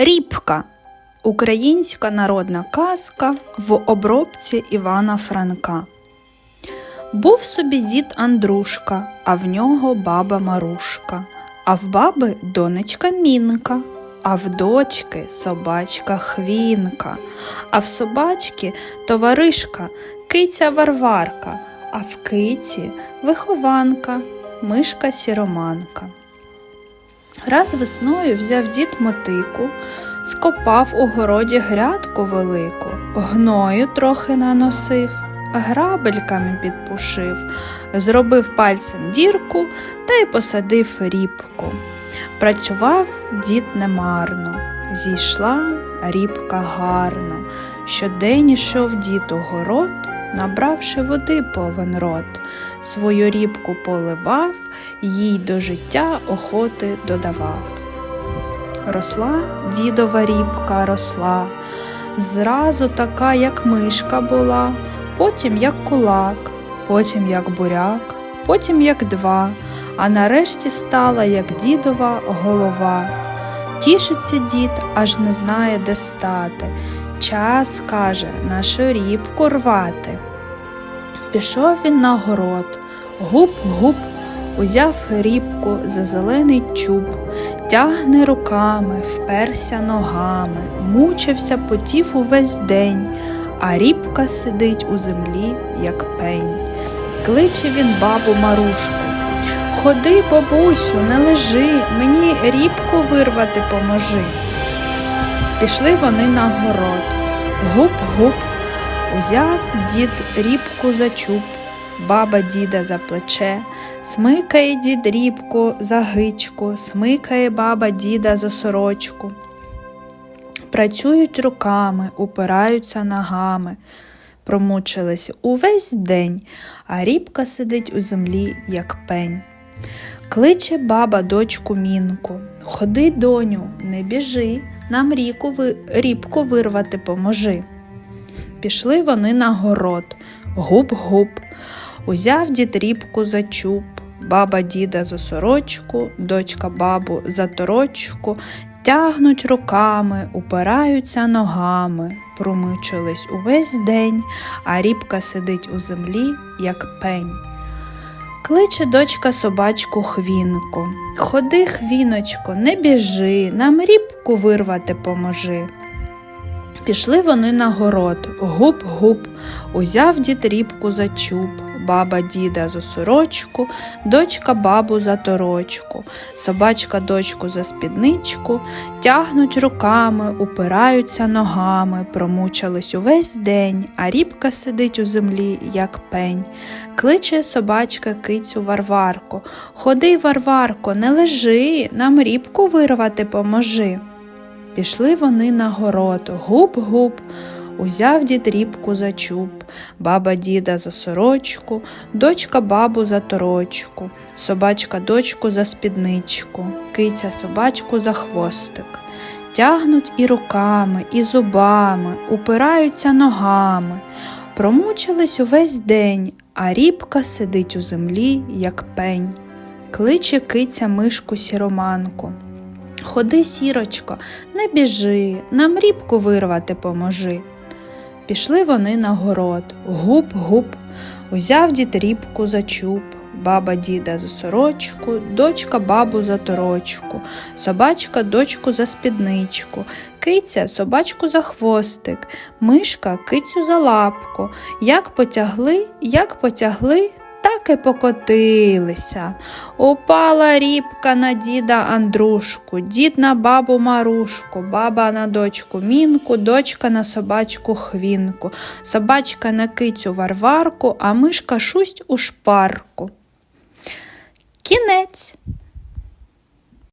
Рібка українська народна казка в обробці Івана Франка. Був собі дід Андрушка, а в нього баба Марушка, а в баби донечка Мінка, а в дочки собачка Хвінка, а в собачки товаришка киця Варварка, а в киці вихованка, мишка сіроманка. Раз весною взяв дід мотику, скопав у городі грядку велику, гною трохи наносив, грабельками підпушив, зробив пальцем дірку та й посадив рібку. Працював дід немарно, зійшла рібка гарно. Щодень ішов дід у город, набравши води повен рот, свою рібку поливав, їй до життя охоти додавав. Росла дідова рібка росла, зразу така, як мишка була, потім як кулак, потім як буряк, потім як два, а нарешті стала як дідова голова. Тішиться дід, аж не знає, де стати. Час, каже, нашу рібку рвати. Пішов він на город, гуп-гуп, узяв рібку за зелений чуб, тягне руками, вперся ногами, мучився, потів увесь день, а рібка сидить у землі, як пень. Кличе він бабу Марушку. Ходи, бабусю, не лежи, мені рібку вирвати поможи. Пішли вони на город. Гуп-гуп. Узяв дід рібку за чуб, баба діда за плече, смикає дід рібку за гичку, смикає баба діда за сорочку. Працюють руками, упираються ногами. Промучились увесь день, а рібка сидить у землі, як пень. Кличе баба дочку мінку. Ходи, доню, не біжи, нам ріку рібку вирвати поможи. Пішли вони на город, гуп-гуп. Узяв дід рібку за чуб, баба діда за сорочку, дочка бабу за торочку, тягнуть руками, упираються ногами, промичились увесь день, а рібка сидить у землі, як пень. Кличе дочка собачку хвінку. Ходи, хвіночко, не біжи, нам рібку вирвати поможи. Пішли вони на город, гуп-гуп, узяв дід рібку за чуб, баба діда за сорочку, дочка бабу за торочку, собачка дочку за спідничку, тягнуть руками, упираються ногами, промучились увесь день, а рібка сидить у землі, як пень. Кличе собачка кицю Варварку. Ходи, Варварко, не лежи, нам рібку вирвати поможи. Пішли вони на город, гуп-гуп, узяв дід рібку за чуб, баба діда за сорочку, дочка бабу за торочку, собачка дочку за спідничку, киця собачку за хвостик. Тягнуть і руками, і зубами, упираються ногами. Промучились увесь день, а рібка сидить у землі, як пень. Кличе киця мишку сіроманку. Ходи, сірочко, не біжи, нам рібку вирвати поможи. Пішли вони на город, гуп-гуп, узяв дід рібку за чуб, баба діда за сорочку, дочка бабу за торочку, собачка дочку за спідничку, киця собачку за хвостик, мишка кицю за лапку. Як потягли, як потягли, так і покотилися. Упала рібка на діда Андрушку, дід на бабу Марушку, баба на дочку Мінку, дочка на собачку Хвінку, собачка на кицю Варварку, а мишка шусть у шпарку. Кінець.